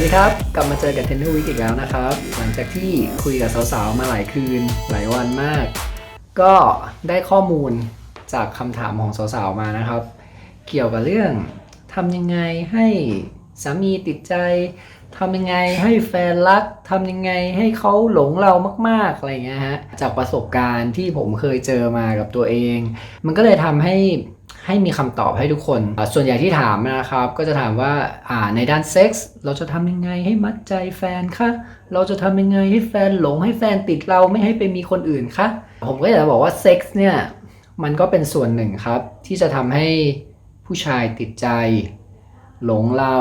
วัสดีครับ กลับมาเจอกับเทนนิสวิกอีกแล้วนะครับ หลังจากที่คุยกับสาวๆ มาหลายคืน หลายวันมาก ก็ได้ข้อมูลจากคำถามของสาวๆ มานะครับ เกี่ยวกับเรื่องทำยังไงให้สามีติดใจทำยังไงให้แฟนรักทำยังไงให้เขาหลงเรามาก ๆ อะไรเงี้ยฮะ จากประสบการณ์ที่ผมเคยเจอมากับตัวเอง มันก็เลยทำให้ ให้มีคำตอบให้ทุกคน ส่วนใหญ่ที่ถามนะครับ ก็จะถามว่าอ่าในด้านเซ็กส์เราจะทำยังไงให้มัดใจแฟนคะเราจะทำยังไงให้แฟนหลงให้แฟนติดเราไม่ให้ไปมีคนอื่นคะผมก็อยากจะบอกว่าเซ็กส์เนี่ยมันก็เป็นส่วนหนึ่งครับ ที่จะทำให้ผู้ชายติดใจ หลงเรา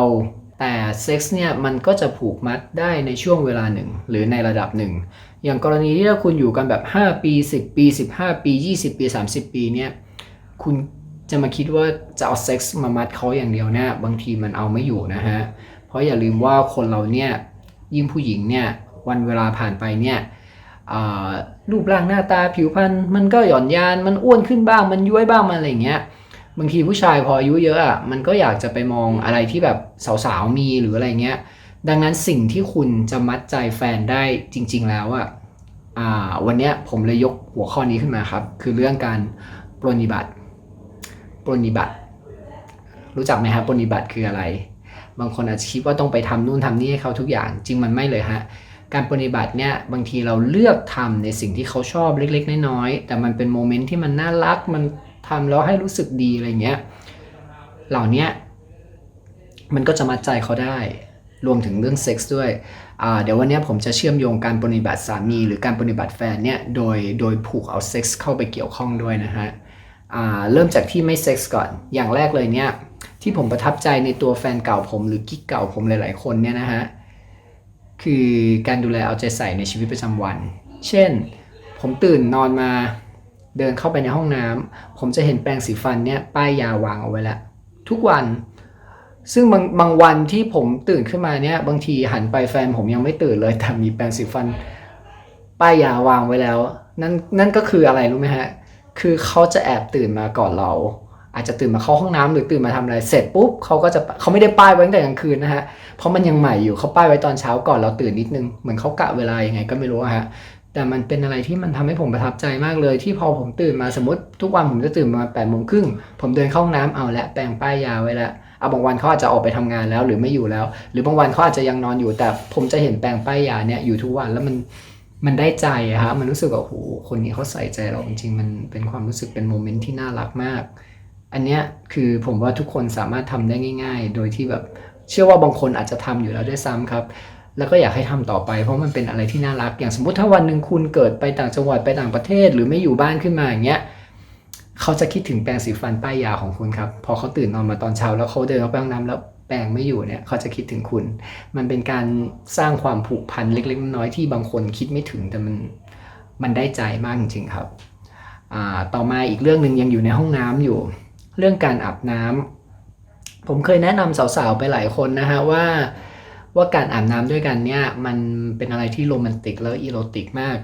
แต่เซ็กส์เนี่ยมันก็จะผูกมัดได้ในช่วงเวลาหนึ่ง หรือในระดับหนึ่งอย่างกรณีที่ถ้าคุณอยู่กันแบบ 5 ปี 10 ปี 15 ปี 20 ปี 30 ปีเนี่ยคุณ จะมาคิดว่าจะเอาเซ็กส์มามัดเขาอย่างเดียวเนี่ยบางทีมันเอาไม่อยู่นะฮะ เพราะอย่าลืมว่าคนเราเนี่ยยิ่งผู้หญิงเนี่ยวันเวลาผ่านไปเนี่ยรูปร่างหน้าตาผิวพรรณมันก็หย่อนยานมันอ้วนขึ้นบ้างมันย้วยบ้างมันอะไรเงี้ยบางทีผู้ชายพออายุเยอะอะมันก็อยากจะไปมองอะไรที่แบบสาวๆมีหรืออะไรเงี้ย ดังนั้นสิ่งที่คุณจะมัดใจแฟนได้จริง ๆ แล้วอะอ่าวันเนี้ยผมเลยยกหัวข้อนี้ขึ้นมาครับ คือเรื่องการปรนนิบัติ ปรนิบัติ รู้จักไหมครับปรนิบัติคืออะไร บางคนอาจจะคิดว่าต้องไปทำนู่นทำนี่ให้เขาทุกอย่าง จริงมันไม่เลยฮะการปฏิบัติเนี่ยบางทีเราเลือกทำในสิ่งที่เขาชอบเล็ก ๆ น้อยๆแต่มันเป็นโมเมนต์ที่มันน่ารักมันทำแล้วให้รู้สึกดีอะไรเงี้ยเหล่านี้มันก็จะมัดใจเขาได้ รวมถึงเรื่องเซ็กส์ด้วยเดี๋ยววันนี้ผมจะเชื่อมโยงการปฏิบัติสามี หรือการปฏิบัติแฟนเนี่ยโดยโดยผูกเอาเซ็กส์เข้าไปเกี่ยวข้องด้วยนะฮะ เริ่มจากที่ไม่เซ็กส์ก่อน อย่างแรกเลยเนี่ยที่ผมประทับใจในตัวแฟนเก่าผมหรือกิ๊กเก่าผมหลาย ๆ คนเนี่ยนะฮะคือการดูแลเอาใจใส่ในชีวิตประจำวัน เช่น ผมตื่นนอนมาเดินเข้าไปในห้องน้ำผมจะเห็นแปรงสีฟันเนี่ยป้ายยาวางเอาไว้แล้วทุกวัน ซึ่งบางบางวันที่ผมตื่นขึ้นมาเนี่ยบางทีหันไปแฟนผมยังไม่ตื่นเลยแต่มีแปรงสีฟัน ป้ายยาวางไว้แล้ว นั่นนั่นก็คืออะไรรู้ไหมฮะ คือเขาจะแอบตื่นมาก่อนเรา อาจจะตื่นมาเข้าห้องน้ำหรือตื่นมาทำอะไรเสร็จปุ๊บเขาก็จะเขาไม่ได้ป้ายไว้ตั้งแต่กลางคืนนะฮะเพราะมันยังใหม่อยู่เขาป้ายไว้ตอนเช้าก่อนเราตื่นนิดนึงเหมือนเขากะเวลายังไงก็ไม่รู้ฮะแต่มันเป็นอะไรที่มันทำให้ผมประทับใจมากเลย ที่พอผมตื่นมาสมมติทุกวันผมจะตื่นมาแปดโมงครึ่งผมเดินเข้าห้องน้ำเอาละแปรงป้ายยาไว้ละเอาบางวันเขาอาจจะออกไปทำงานแล้วหรือไม่อยู่แล้ว หรือบางวันเขาอาจจะยังนอนอยู่แต่ผมจะเห็นแปรงป้ายยาเนี่ยอยู่ทุกวันแล้วมัน มันได้ใจอะฮะมันรู้สึกว่าโอ้โหคนนี้เขาใส่ใจเราจริงๆมันเป็นความรู้สึกเป็นโมเมนต์ที่น่ารักมาก อันเนี้ยคือผมว่าทุกคนสามารถทำได้ง่าย ๆ โดยที่แบบเชื่อว่าบางคนอาจจะทำอยู่แล้วด้วยซ้ำครับ แล้วก็อยากให้ทำต่อไป เพราะมันเป็นอะไรที่น่ารัก อย่างสมมติถ้าวันหนึ่งคุณเกิดไปต่างจังหวัดไปต่างประเทศ หรือไม่อยู่บ้านขึ้นมาอย่างเงี้ยเขาจะคิดถึงแปรงสีฟันป้ายยาของคุณครับ พอเขาตื่นนอนมาตอนเช้าแล้วเขาเดินเข้าไปห้องน้ำแล้ว แปรงไม่อยู่เนี่ยเขาจะคิดถึงคุณ มันเป็นการสร้างความผูกพันเล็กๆน้อยๆที่บางคนคิดไม่ถึงแต่มันมันได้ใจมากจริงๆครับต่อมาอีกเรื่องหนึ่งยังอยู่ในห้องน้ำอยู่ เรื่องการอาบน้ำผมเคยแนะนำสาวๆไปหลายคนนะฮะว่าว่าการอาบน้ำด้วยกันเนี่ยมันเป็นอะไรที่โรแมนติกแล้วอีโรติกมาก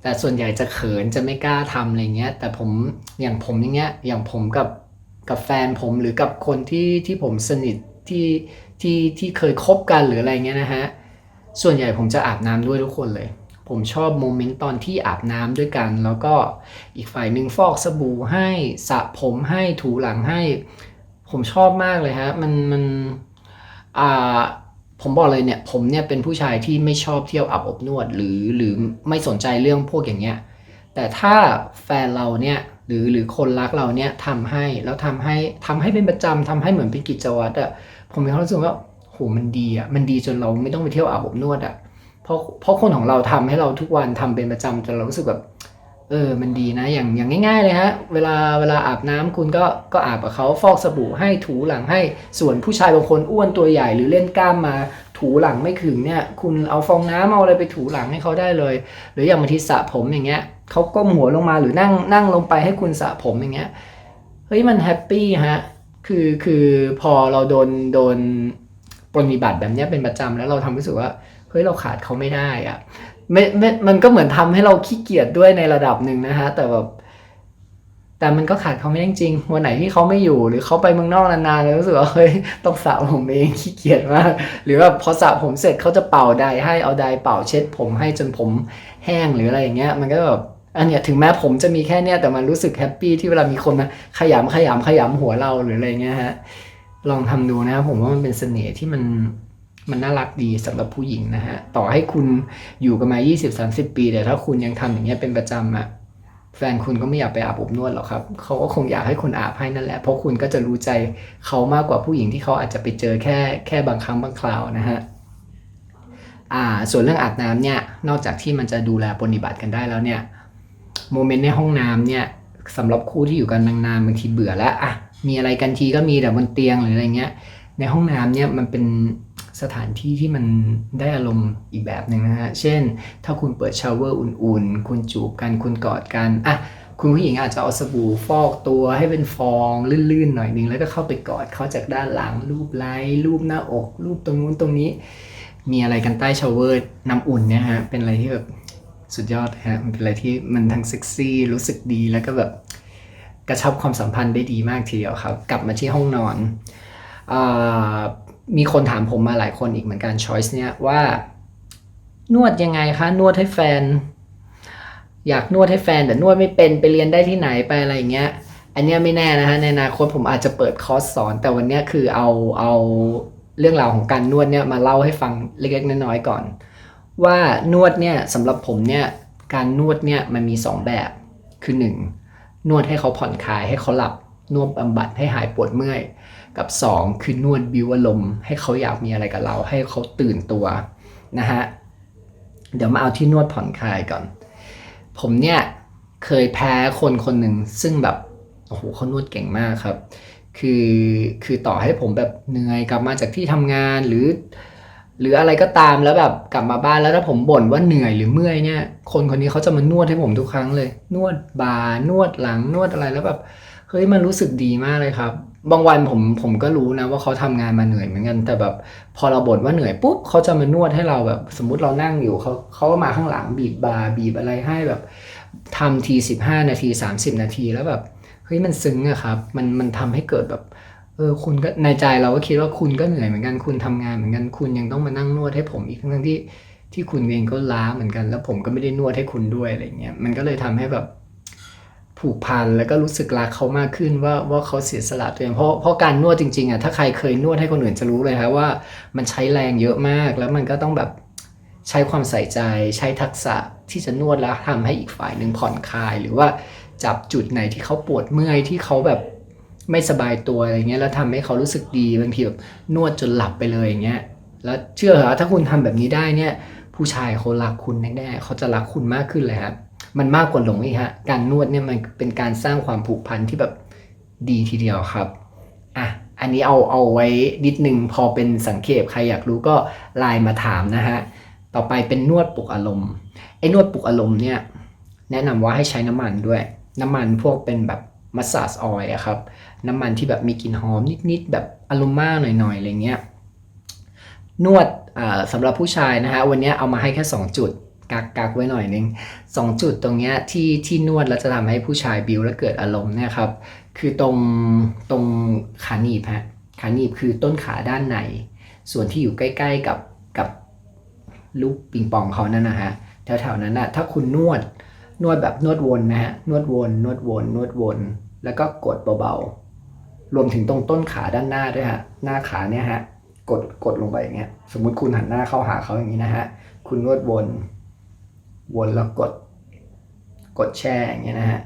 แต่ส่วนใหญ่จะเขินจะไม่กล้าทำอะไรเงี้ย แต่ผมอย่างผมอย่างเงี้ยอย่างผมกับกับแฟนผมหรือกับคนที่ที่ผมสนิท ที่ที่ที่เคยคบกันหรืออะไรเงี้ยนะฮะส่วนใหญ่ผมจะอาบน้ำด้วยทุกคนเลย ผมชอบโมเมนต์ตอนที่อาบน้ำด้วยกัน แล้วก็อีกฝ่ายหนึ่งฟอกสบู่ให้สระผมให้ถูหลังให้ ผมชอบมากเลยฮะมันมันอ่าผมบอกเลยเนี่ยผมเนี่ยเป็นผู้ชายที่ไม่ชอบเที่ยวอาบอบนวด หรือหรือไม่สนใจเรื่องพวกอย่างเงี้ยแต่ถ้าแฟนเราเนี่ยหรือหรือคนรักเราเนี่ยทำให้แล้วทำให้ทำให้เป็นประจำทำให้เหมือนเป็นกิจวัตรอะ ผมมีความรู้สึกว่าโหมันดีอะมันดีจนเราไม่ต้องไปเที่ยวอาบอบนวดอะเพราะเพราะคนของเราทำให้เราทุกวันทำเป็นประจำจนเรารู้สึกแบบเออ มันดีนะ อย่างอย่างง่าย ๆ เลยฮะ เวลาเวลาอาบน้ำคุณก็ก็อาบกับเขาฟอกสบู่ให้ถูหลังให้ ส่วนผู้ชายบางคนอ้วนตัวใหญ่หรือเล่นกล้ามมา ถูหลังไม่ขึงเนี่ย คุณเอาฟองน้ำเอาอะไรไปถูหลังให้เขาได้เลย หรืออย่างบางทีสระผมอย่างเงี้ยเขาก้มหัวลงมาหรือนั่งนั่งลงไปให้คุณสระผมอย่างเงี้ย เฮ้ยมันแฮปปี้ฮะ คือคือพอเราโดนโดนปฏิบัติแบบเนี้ยเป็นประจำแล้วเราทำรู้สึกว่าเฮ้ยเราขาดเขาไม่ได้อะไม่ไม่มันก็เหมือนทำให้เราขี้เกียจด้วยในระดับหนึ่งนะฮะ แต่แบบแต่มันก็ขาดเขาไม่ได้จริงวันไหนที่เขาไม่อยู่หรือเขาไปเมืองนอกนานๆแล้วรู้สึกว่าเฮ้ยต้องสระผมเองขี้เกียจมาก หรือว่าพอสระผมเสร็จเขาจะเป่าไดให้เอาไดเป่าเช็ด ผมให้จนผมแห้งหรืออะไรอย่างเงี้ย มันก็แบบ อันเนี้ยถึงแม้ผมจะมีแค่เนี้ยแต่มันรู้สึกแฮปปี้ที่เวลามีคนมาขยำขยำขยำหัวเราหรืออะไรเงี้ยฮะลองทำดูนะครับผมว่ามันเป็นเสน่ห์ที่มันมันน่ารักดีสำหรับผู้หญิงนะฮะ ต่อให้คุณอยู่กันมา 20-30 ปี แต่ถ้าคุณยังทำอย่างเงี้ยเป็นประจำอะแฟนคุณก็ไม่อยากไปอาบอบนวดหรอกครับ เขาก็คงอยากให้คุณอาบให้นั่นแหละ เพราะคุณก็จะรู้ใจเขามากกว่าผู้หญิงที่เขาอาจจะไปเจอแค่แค่บางครั้งบางคราวนะฮะ อ่า ส่วนเรื่องอาบน้ำเนี่ย นอกจากที่มันจะดูแลปฏิบัติกันได้แล้วเนี่ย โมเมนต์ในห้องน้ำเนี่ยสำหรับคู่ที่อยู่กันนานๆบางทีเบื่อแล้วอะมีอะไรกันทีก็มีแต่บนเตียงหรืออะไรเงี้ย ในห้องน้ำเนี่ยมันเป็นสถานที่ที่มันได้อารมณ์อีกแบบหนึ่งนะฮะ เช่น ถ้าคุณเปิดชาวเวอร์อุ่นๆ คุณจูบกัน คุณกอดกัน อะ คุณผู้หญิงอาจจะเอาสบู่ฟอกตัวให้เป็นฟองลื่นๆ หน่อยนึง แล้วก็เข้าไปกอดเขาจากด้านหลัง รูปไล่รูปหน้าอก รูปตรงนู้นตรงนี้ มีอะไรกันใต้ชาวเวอร์น้ำอุ่นเนี่ยฮะ เป็นอะไรที่แบบ สุดยอดฮะมันเป็นอะไรที่มันทั้งเซ็กซี่รู้สึกดีแล้วก็แบบกระชับความสัมพันธ์ได้ดีมากทีเดียวครับ กลับมาที่ห้องนอนอมีคนถามผมมาหลายคนอีกเหมือนกันช้อยส์เนี่ยว่านวดยังไงคะนวดให้แฟน อยากนวดให้แฟน แต่นวดไม่เป็นไปเรียนได้ที่ไหนไปอะไรอย่างเงี้ย อันเนี้ยไม่แน่นะฮะในอนาคตผมอาจจะเปิดคอร์สสอน แต่วันเนี้ยคือเอาเอาเรื่องราวของการนวดเนี่ยมาเล่าให้ฟังเล็กๆน้อยๆก่อน ว่านวดเนี่ยสำหรับผมเนี่ยการนวดเนี่ยมันมี 2 แบบคือ 1. นวดให้เขาผ่อนคลายให้เขาหลับนวดบำบัดให้หายปวดเมื่อย กับ 2 คือนวดบิวอารมณ์ให้เขาอยากมีอะไรกับเรา ให้เขาตื่นตัวนะฮะเดี๋ยวมาเอาที่นวดผ่อนคลายก่อน ผมเนี่ยเคยแพ้คนคนหนึ่งซึ่งแบบโอ้โหเขานวดเก่งมากครับ คือคือต่อให้ผมแบบเหนื่อยกลับมาจากที่ทำงานหรือ หรืออะไรก็ตามแล้วแบบกลับมาบ้านแล้วถ้าผมบ่นว่าเหนื่อยหรือเมื่อยเนี่ย คนคนนี้เขาจะมานวดให้ผมทุกครั้งเลย นวดบ่านวดหลังนวดอะไรแล้วแบบเฮ้ยมันรู้สึกดีมากเลยครับ บางวันผมผมก็รู้นะว่าเขาทำงานมาเหนื่อยเหมือนกันแต่แบบพอเราบ่นว่าเหนื่อยปุ๊บเขาจะมานวดให้เราแบบ สมมุติเรานั่งอยู่เขาเขาก็มาข้างหลังบีบบาบีบอะไรให้แบบทำทีสิบห้านาทีสามสิบนาทีแล้วแบบเฮ้ยมันซึ้งอะครับ มันมันทำให้เกิดแบบ เออคุณก็ในใจเราก็คิดว่าคุณก็เหนื่อยเหมือนกันคุณทำงานเหมือนกันคุณยังต้องมานั่งนวดให้ผมอีกทั้งที่ที่คุณเองก็ล้าเหมือนกัน แล้วผมก็ไม่ได้นวดให้คุณด้วยอะไรเงี้ยมันก็เลยทำให้แบบผูกพันแล้วก็รู้สึกรักเขามากขึ้นว่าว่าเขาเสียสละตัวเองเพราะเพราะการนวดจริงๆอะถ้าใครเคยนวดให้คนอื่นจะรู้เลยครับว่ามันใช้แรงเยอะมากแล้วมันก็ต้องแบบใช้ความใส่ใจใช้ทักษะที่จะนวดแล้วทำให้อีกฝ่ายหนึ่งผ่อนคลาย หรือว่าจับจุดไหนที่เขาปวดเมื่อยที่เขาแบบ ไม่สบายตัวอะไรเงี้ยแล้วทำให้เขารู้สึกดีบางทีแบบนวดจนหลับไปเลยอย่างเงี้ยแล้วเชื่อเหรอถ้าคุณทำแบบนี้ได้เนี่ย ผู้ชายเขารักคุณแน่ๆเขาจะรักคุณมากขึ้นเลยครับมันมากกว่าหลงอีกฮะการนวดเนี่ยมันเป็นการสร้างความผูกพันที่แบบดีทีเดียวครับอะอันนี้เอาเอาไว้นิดนึงพอเป็นสังเขปใครอยากรู้ก็ไลน์มาถามนะฮะต่อไปเป็นนวดปลุกอารมณ์ไอ้นวดปลุกอารมณ์เนี่ยแนะนำว่าให้ใช้น้ำมันด้วย น้ำมันพวกเป็นแบบมัสซาจออยล์อะครับ น้ำมันที่แบบมีกลิ่นหอมนิดๆแบบอารมาหน่อยๆอะไรเงี้ยนวดสำหรับผู้ชายนะฮะวันนี้เอามาให้แค่ 2 จุดกักกักไว้หน่อยนึงสองจุดตรงเนี้ยที่ที่นวดแล้วจะทำให้ผู้ชายบิวและเกิดอารมณ์เนี่ยครับคือตรงตรงขาหนีบฮะขาหนีบคือต้นขาด้านใน ส่วนที่อยู่ใกล้ ๆกับกับลูกปิงปองเขานั่นนะฮะแถวๆนั้นนะถ้าคุณนวดนวดแบบนวดวนนะฮะนวดวน นวดวน นวดวน แล้วก็กดเบาๆ รวมถึงตรงต้นขาด้านหน้าด้วยฮะ หน้าขาเนี่ยฮะ กดกดลงไปอย่างเงี้ย สมมุติคุณหันหน้าเข้าหาเขาอย่างนี้นะฮะ คุณนวดวน วนแล้วกด กดแช่อย่างเงี้ยนะฮะ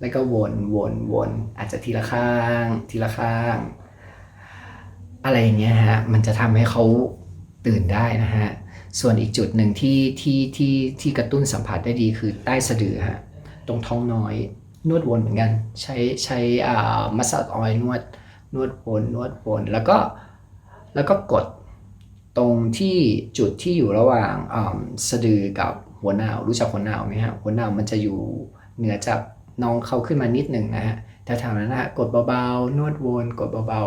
แล้วก็วนวนวนอาจจะทีละข้าง ทีละข้าง อะไรอย่างเงี้ยฮะ มันจะทำให้เขาตื่นได้นะฮะ ส่วนอีกจุดหนึ่งที่ที่ที่ที่กระตุ้นสัมผัสได้ดีคือใต้สะดือฮะ ตรงท้องน้อย นวดวนเหมือนกัน ใช้ใช้อ่ามัสซาออยล์นวดนวดวนนวดวนแล้วก็แล้วก็กดตรงที่จุดที่อยู่ระหว่างอ่าสะดือกับหัวหนาวรู้จักหัวหนาวไหมฮะหัวหนาวมันจะอยู่เหนือจากน้องเขาขึ้นมานิดหนึ่งนะฮะแถวๆนั้นนะฮะกดเบาๆ นวดวนกดเบา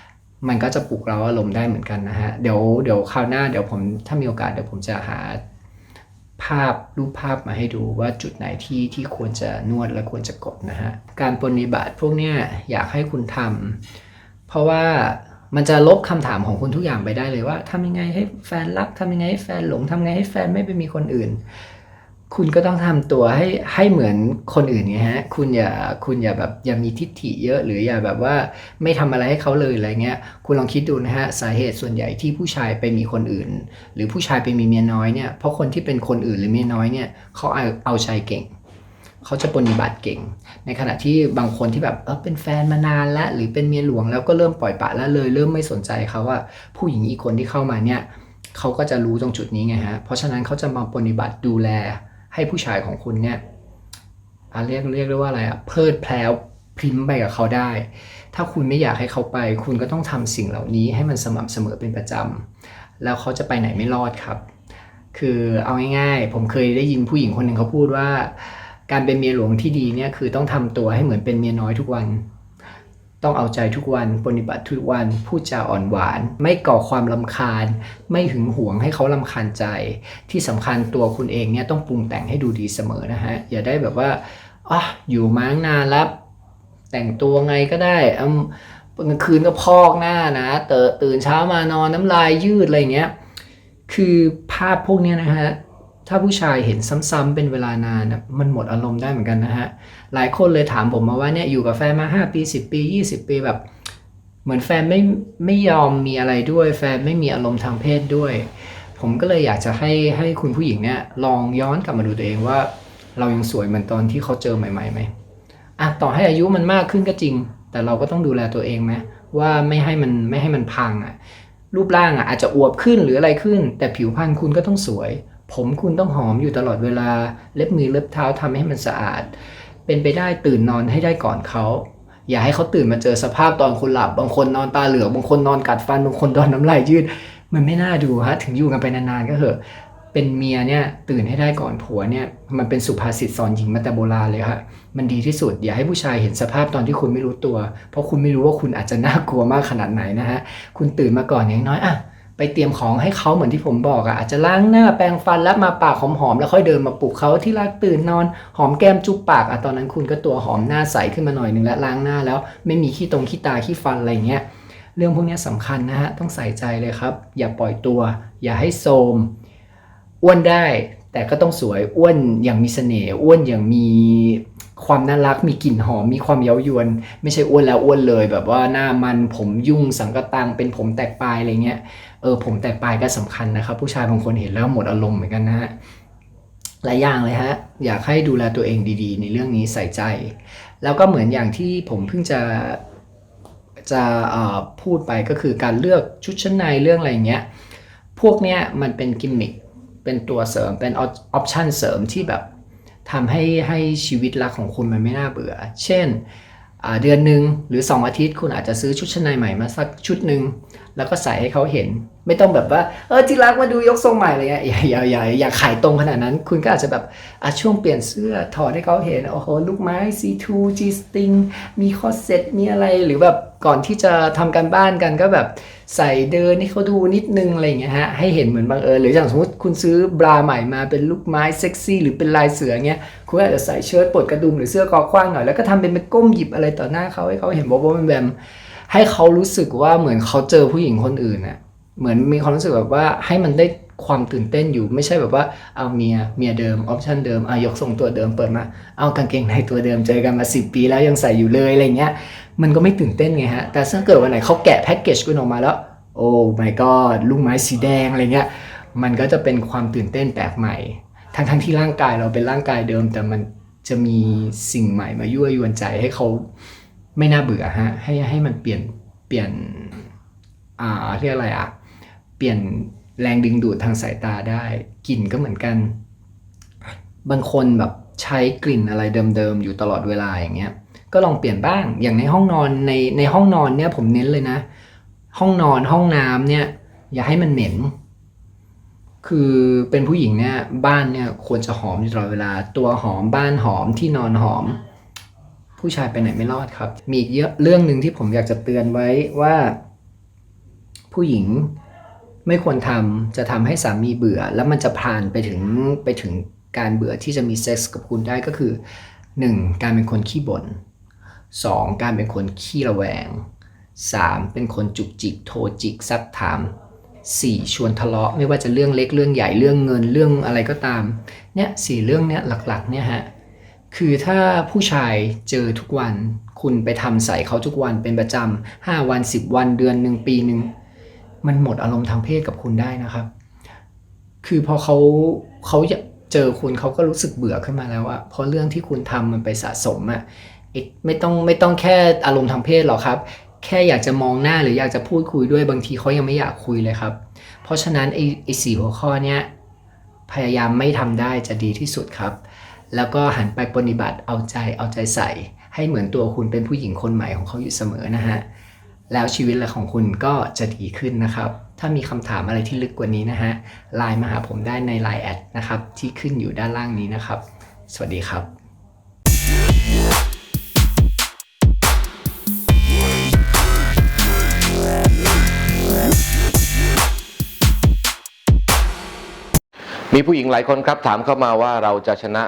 ๆ มันก็จะปลุกเราอารมณ์ได้เหมือนกันนะฮะเดี๋ยวเดี๋ยวคราวหน้าเดี๋ยวผมถ้ามีโอกาสเดี๋ยวผมจะหาาพรูปภาพมาให้ดูว่าจุดไหนที่ที่ควรจะนวดและควรจะกดนะฮะ การปฏิบัติพวกเนี้ยอยากให้คุณทำเพราะว่ามันจะลบคำถามของคุณทุกอย่างไปได้เลยว่าทำยังไงให้แฟนรักทำยังไงให้แฟนหลงทำยังไงให้แฟนไม่ไปมีคนอื่น คุณก็ต้องทำตัวให้ให้เหมือนคนอื่นไงฮะ คุณอย่าคุณอย่าแบบอย่ามีทิฏฐิเยอะหรืออย่าแบบว่าไม่ทำอะไรให้เขาเลยอะไรเงี้ย คุณลองคิดดูนะฮะสาเหตุส่วนใหญ่ที่ผู้ชายไปมีคนอื่น หรือผู้ชายไปมีเมียน้อยเนี่ยเพราะคนที่เป็นคนอื่นหรือเมียน้อยเนี่ยเขาเอาเอาใจเก่งเขาจะปฏิบัติเก่ง ในขณะที่บางคนที่แบบเออเป็นแฟนมานานแล้วหรือเป็นเมียหลวงแล้วก็เริ่มปล่อยปะละเลย เริ่มไม่สนใจเขาว่าผู้หญิงอีกคนที่เข้ามาเนี่ยเขาก็จะรู้ตรงจุดนี้ไงฮะเพราะฉะนั้นเขาจะมาปฏิบัติดูแล ให้ผู้ชายของคุณเนี่ยเรียกเรียกได้ว่าอะไรอะเพลิดเพลวพริมไปกับเขาได้ ถ้าคุณไม่อยากให้เขาไป คุณก็ต้องทำสิ่งเหล่านี้ให้มันสม่ำเสมอเป็นประจำแล้วเขาจะไปไหนไม่รอดครับ คือเอาง่ายๆ ผมเคยได้ยินผู้หญิงคนหนึ่งเขาพูดว่า การเป็นเมียหลวงที่ดีเนี่ยคือต้องทำตัวให้เหมือนเป็นเมียน้อยทุกวัน ต้องเอาใจทุกวันปฏิบัติทุกวันพูดจาอ่อนหวาน ไม่ก่อความลำคาญ ไม่หึงหวงให้เขาลำคาญใจ ที่สำคัญตัวคุณเองเนี่ยต้องปรุงแต่งให้ดูดีเสมอนะฮะ อย่าได้แบบว่าอะอยู่มาตั้งนานแล้ว แต่งตัวไงก็ได้อืมกลางคืนก็พอกหน้านะเตอตื่นเช้ามานอนน้ำลายยืดอะไรเงี้ย คือภาพพวกเนี้ยนะฮะ ถ้าผู้ชายเห็นซ้ำๆเป็นเวลานานมันหมดอารมณ์ได้เหมือนกันนะฮะ หลายคนเลยถามผมมาว่าเนี่ยอยู่กับแฟนมา 5 ปี 10 ปี 20 ปีแบบ เหมือนแฟนไม่ไม่ยอมมีอะไรด้วย แฟนไม่มีอารมณ์ทางเพศด้วย ผมก็เลยอยากจะให้ให้คุณผู้หญิงเนี่ยลองย้อนกลับมาดูตัวเองว่า เรายังสวยเหมือนตอนที่เขาเจอใหม่ๆไหมอะต่อให้อายุมันมากขึ้นก็จริง แต่เราก็ต้องดูแลตัวเองไหมว่าไม่ให้มันไม่ให้มันพังอะรูปร่างอะอาจจะอวบขึ้นหรืออะไรขึ้น แต่ผิวพรรณคุณก็ต้องสวย ผมคุณต้องหอมอยู่ตลอดเวลา เล็บมือเล็บเท้าทำให้มันสะอาด เป็นไปได้ตื่นนอนให้ได้ก่อนเขาอย่าให้เขาตื่นมาเจอสภาพตอนคุณหลับบางคนนอนตาเหลือกบางคนนอนกัดฟันบางคนนอนน้ำลายยืด มันไม่น่าดูฮะถึงอยู่กันไปนานๆก็เหอะเป็นเมียเนี่ยตื่นให้ได้ก่อนผัวเนี่ยมันเป็นสุภาษิตสอนหญิงมาแต่โบราณเลยค่ะมันดีที่สุด อย่าให้ผู้ชายเห็นสภาพตอนที่คุณไม่รู้ตัว เพราะคุณไม่รู้ว่าคุณอาจจะน่ากลัวมากขนาดไหนนะฮะคุณตื่นมาก่อนอย่างน้อยอะ ไปเตรียมของให้เขาเหมือนที่ผมบอกอะอาจจะล้างหน้าแปรงฟันแล้วมาปากหอมๆแล้วค่อยเดินมาปลุกเขาที่รักตื่นนอน หอมแก้มจุ๊บปากอะตอนนั้นคุณก็ตัวหอมหน้าใสขึ้นมาหน่อยนึงแล้วล้างหน้าแล้วไม่มีขี้ตรงขี้ตาขี้ฟันอะไรเงี้ยเรื่องพวกนี้ยสำคัญนะฮะต้องใส่ใจเลยครับ อย่าปล่อยตัว อย่าให้โทมอ้วนได้แต่ก็ต้องสวยอ้วนอย่างมีเสน่ห์อ้วนอย่างมีความน่ารักมีกลิ่นหอมมีความเย้ายวน ไม่ใช่อ้วนแล้วอ้วนเลย แบบว่าหน้ามันผมยุ่งสังกะตังเป็นผมแตกปลายอะไรเงี้ย เออผมแตกปลายก็สำคัญนะครับ ผู้ชายบางคนเห็นแล้วหมดอารมณ์เหมือนกันนะฮะหลายอย่างเลยฮะ อยากให้ดูแลตัวเองดีๆ ในเรื่องนี้ใส่ใจ แล้วก็เหมือนอย่างที่ผมเพิ่งจะจะพูดไปก็คือการเลือกชุดชั้นในเรื่องอะไรเงี้ย พวกเนี้ยมันเป็นกิมมิคเป็นตัวเสริมเป็นออปชันเสริมที่แบบทำให้ให้ชีวิตรักของคุณมันไม่น่าเบื่อ เช่น เดือนหนึ่งหรือ 2 อาทิตย์ คุณอาจจะซื้อชุดชั้นในใหม่มาสักชุดหนึ่งแล้วก็ใส่ให้เขาเห็น ไม่ต้องแบบว่าเออที่รักมาดูยกทรงใหม่อะไรเงี้ยอย่าอย่าอย่าอย่าขายตรงขนาดนั้น คุณก็อาจจะแบบอะช่วงเปลี่ยนเสื้อถอดให้เขาเห็นโอ้โหลูกไม้ C2 G string มีคอเซ็ตมีอะไรหรือแบบก่อนที่จะทำการบ้านกันก็แบบใส่เดินให้เขาดูนิดนึงอะไรเงี้ยฮะให้เห็นเหมือนบังเอิญหรืออย่างสมมติคุณซื้อบราใหม่มาเป็นลูกไม้เซ็กซี่หรือเป็นลายเสือเงี้ยคุณอาจจะใส่เชิ้ตปลดกระดุมหรือเสื้อคอกว้างหน่อยแล้วก็ทำเป็นไปก้มหยิบอะไรต่อหน้าเขาให้เขาเห็นว่าว่าแบมให้เขารู้สึกว่าเหมือนเขาเจอผู้หญิงคนอื่นน่ะ เหมือนมีความรู้สึกแบบว่าให้มันได้ความตื่นเต้นอยู่ไม่ใช่แบบว่าเอาเมียเมียเดิมออปชันเดิมเอายกส่งตัวเดิมเปิดมาเอากางเกงในตัวเดิมเจอกันมา 10 ปีแล้วยังใส่อยู่เลยอะไรเงี้ยมันก็ไม่ตื่นเต้นไงฮะแต่ถ้าเกิดวันไหนเขาแกะแพ็กเกจคุณออกมาแล้ว โอ้ my god ลูกไม้สีแดงอะไรเงี้ยมันก็จะเป็นความตื่นเต้นแปลกใหม่ ทั้งทั้งที่ร่างกายเราเป็นร่างกายเดิม แต่มันจะมีสิ่งใหม่มายั่วยวนใจให้เขาไม่น่าเบื่อฮะให้ให้มันเปลี่ยนเปลี่ยนอ่าเรียกอะไรอะ เปลี่ยนแรงดึงดูดทางสายตาได้ กลิ่นก็เหมือนกัน บางคนแบบใช้กลิ่นอะไรเดิมๆอยู่ตลอดเวลาอย่างเงี้ย ก็ลองเปลี่ยนบ้าง อย่างในห้องนอนในในห้องนอนเนี่ยผมเน้นเลยนะ ห้องนอนห้องน้ำเนี่ย อย่าให้มันเหม็น คือเป็นผู้หญิงเนี่ยบ้านเนี่ยควรจะหอมอยู่ตลอดเวลา ตัวหอมบ้านหอมที่นอนหอม ผู้ชายไปไหนไม่รอดครับ มีอีกเยอะเรื่องหนึ่งที่ผมอยากจะเตือนไว้ว่า ผู้หญิง ไม่ควรทำจะทำให้สามีเบื่อ แล้วมันจะผ่านไปถึงไปถึงการเบื่อที่จะมีเซ็กส์กับคุณได้ก็คือ 1. การเป็นคนขี้บ่น 2. การเป็นคนขี้ระแวง 3. เป็นคนจุกจิกโทรจิกซักถาม 4. ชวนทะเลาะไม่ว่าจะเรื่องเล็กเรื่องใหญ่เรื่องเงินเรื่องอะไรก็ตามเนี่ยสี่เรื่องเนี้ยหลักๆเนี่ยฮะคือถ้าผู้ชายเจอทุกวัน คุณไปทำใส่เขาทุกวันเป็นประจำห้าวันสิบวันเดือนหนึ่งปีหนึ่ง มันหมดอารมณ์ทางเพศกับคุณได้นะครับ คือพอเขาเขาเจอคุณเขาก็รู้สึกเบื่อขึ้นมาแล้วอะเพราะเรื่องที่คุณทำมันไปสะสมอะไม่ต้องไม่ต้องแค่อารมณ์ทางเพศหรอกครับ แค่อยากจะมองหน้าหรืออยากจะพูดคุยด้วยบางทีเขายังไม่อยากคุยเลยครับ เพราะฉะนั้นไอ้ไอ้สี่หัวข้อเนี้ยพยายามไม่ทำได้จะดีที่สุดครับ แล้วก็หันไปปฏิบัติเอาใจเอาใจใส่ ให้เหมือนตัวคุณเป็นผู้หญิงคนใหม่ของเขาอยู่เสมอนะฮะ แล้วชีวิตของคุณก็จะดีขึ้นนะครับ ถ้ามีคำถามอะไรที่ลึกกว่านี้นะฮะไลน์มาหาผมได้ใน Line แอดนะครับที่ขึ้นอยู่ด้านล่างนี้นะครับ สวัสดีครับมีผู้หญิงหลายคนครับถามเข้ามาว่าเราจะชนะ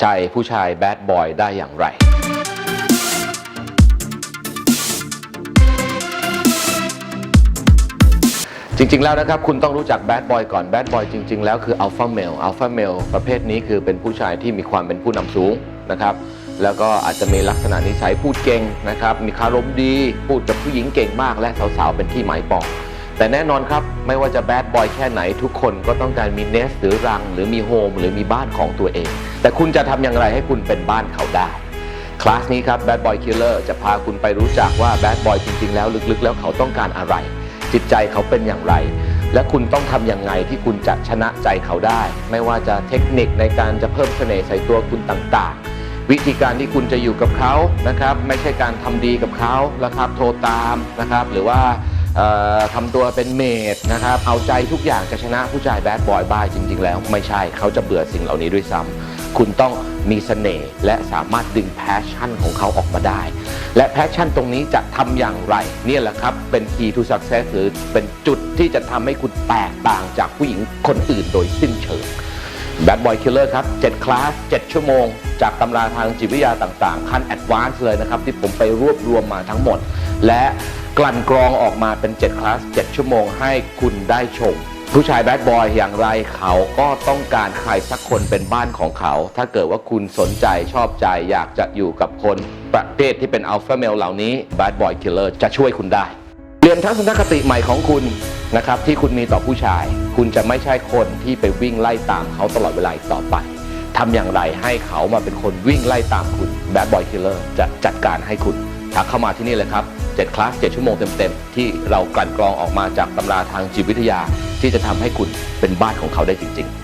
ใจผู้ชายแบดบอยได้อย่างไร จริง ๆ แล้วนะครับ คุณต้องรู้จักแบดบอยก่อนแบดบอยจริง ๆ แล้วคืออัลฟาเมลอัลฟาเมลประเภทนี้คือเป็นผู้ชายที่มีความเป็นผู้นำสูงนะครับแล้วก็อาจจะมีลักษณะนิสัยพูดเก่งนะครับมีคารมดีพูดกับผู้หญิงเก่งมาก และสาวๆเป็นที่หมายปองแต่แน่นอนครับ ไม่ว่าจะแบดบอยแค่ไหนทุกคนก็ต้องการมีเนสหรือรัง หรือมีโฮมหรือมีบ้านของตัวเอง แต่คุณจะทำอย่างไรให้คุณเป็นบ้านเขาได้ คลาสนี้ครับ Bad Boy Killer จะพาคุณไปรู้จักว่า Bad Boy จริง ๆ แล้วลึกๆ แล้วเขาต้องการอะไร จิตใจเขาเป็นอย่างไร และคุณต้องทำอย่างไงที่คุณจะชนะใจเขาได้ ไม่ว่าจะเทคนิคในการจะเพิ่มเสน่ห์ใส่ตัวคุณต่างๆ วิธีการที่คุณจะอยู่กับเขานะครับ ไม่ใช่การทำดีกับเขาแล้วครับ โทรตามนะครับ หรือว่าทำตัวเป็นเมดนะครับ เอาใจทุกอย่างจะชนะผู้ชายแบดบอยบ้าจริง ๆ แล้ว ไม่ใช่เขาจะเบื่อสิ่งเหล่านี้ด้วยซ้ำคุณต้องมีเสน่ห์และสามารถดึงแพชชั่นของเขาออกมาได้ และแพชชั่นตรงนี้จะทำอย่างไรเนี่ยแหละครับ เป็น key to success หรือเป็นจุดที่จะทำให้คุณแตกต่างจากผู้หญิงคนอื่นโดยสิ้นเชิง Bad Boy Killer ครับ 7 คลาส 7 ชั่วโมง จากตำราทางจิตวิทยาต่างๆ ขั้น Advanced เลยนะครับ ที่ผมไปรวบรวมมาทั้งหมด และกลั่นกรองออกมาเป็น 7 คลาส 7 ชั่วโมงให้คุณได้ชม ผู้ชายแบดบอยอย่างไรเขาก็ต้องการใครสักคนเป็นบ้านของเขา ถ้าเกิดว่าคุณสนใจชอบใจอยากจะอยู่กับคนประเภทที่เป็นอัลฟาเมลเหล่านี้ Bad Boy Killer จะช่วยคุณได้เปลี่ยนทัศนคติใหม่ของคุณนะครับที่คุณมีต่อผู้ชาย คุณจะไม่ใช่คนที่ไปวิ่งไล่ตามเขาตลอดเวลาต่อไปทำอย่างไรให้เขามาเป็นคนวิ่งไล่ตามคุณ Bad Boy Killer จะจัดการให้คุณทักเข้ามาที่นี่เลยครับ 7 คลาส 7 ชั่วโมงเต็มๆ ที่เรากลั่นกรองออกมาจากตำราทางจิตวิทยา ที่จะทำให้คุณเป็นบ้านของเขาได้จริง ๆ